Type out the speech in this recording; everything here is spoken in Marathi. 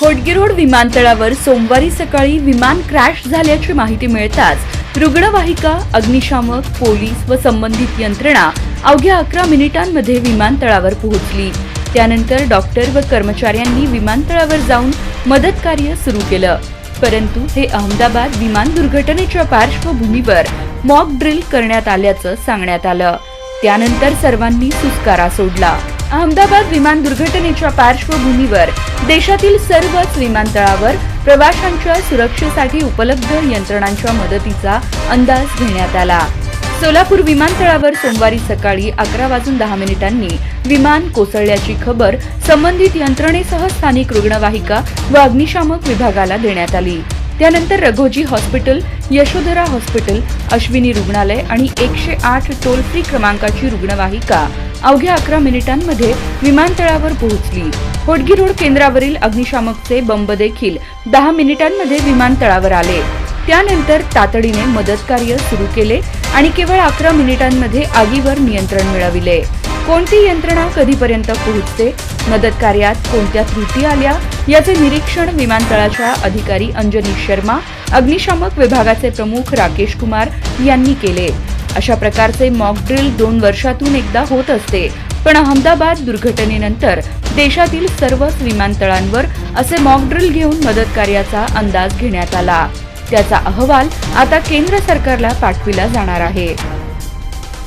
होटगी विमानतळावर सोमवारी सकाळी विमान क्रॅश झाल्याची माहिती मिळताच रुग्णवाहिका अग्निशामक पोलीस व संबंधित यंत्रणा अवघ्या अकरा मिनिटांमध्ये विमानतळावर पोहोचली. त्यानंतर डॉक्टर व कर्मचाऱ्यांनी विमानतळावर जाऊन मदत कार्य सुरू केलं. परंतु हे अहमदाबाद विमान दुर्घटनेच्या पार्श्वभूमीवर मॉक ड्रिल करण्यात आल्याचं सांगण्यात आलं. त्यानंतर सर्वांनी सुस्कारा सोडला. अहमदाबाद विमान दुर्घटनेच्या पार्श्वभूमीवर देशातील सर्वच विमानतळावर प्रवाशांच्या सुरक्षेसाठी उपलब्ध यंत्रणांच्या मदतीचा अंदाज घेण्यात आला. सोलापूर विमानतळावर सोमवारी सकाळी अकरा वाजून दहा मिनिटांनी विमान कोसळल्याची खबर संबंधित यंत्रणेसह स्थानिक रुग्णवाहिका व अग्निशामक विभागाला देण्यात आली. त्यानंतर रघोजी हॉस्पिटल यशोधरा हॉस्पिटल अश्विनी रुग्णालय आणि एकशे आठ टोल फ्री क्रमांकाची रुग्णवाहिका अवघ्या अकरा मिनिटांमध्ये विमानतळावर पोहोचली. होडगी रोड केंद्रावरील अग्निशामकचे बंब देखील दहा मिनिटांमध्ये विमानतळावर आले. त्यानंतर तातडीने मदत कार्य सुरू केले आणि केवळ अकरा मिनिटांमध्ये आगीवर नियंत्रण मिळविले. कोणती यंत्रणा कधीपर्यंत पोहोचते? मदत कार्यात कोणत्या त्रुटी आल्या? याचे निरीक्षण विमानतळाच्या अधिकारी अंजनी शर्मा अग्निशामक विभागाचे प्रमुख राकेश कुमार यांनी केले. अशा प्रकारचे मॉक ड्रिल दोन वर्षातून एकदा होत असते. पण अहमदाबाद दुर्घटनेनंतर देशातील सर्वच विमानतळांवर असे मॉक ड्रिल घेऊन मदत कार्याचा अंदाज घेण्यात आला. त्याचा अहवाल आता केंद्र सरकारला पाठविला जाणार आहे.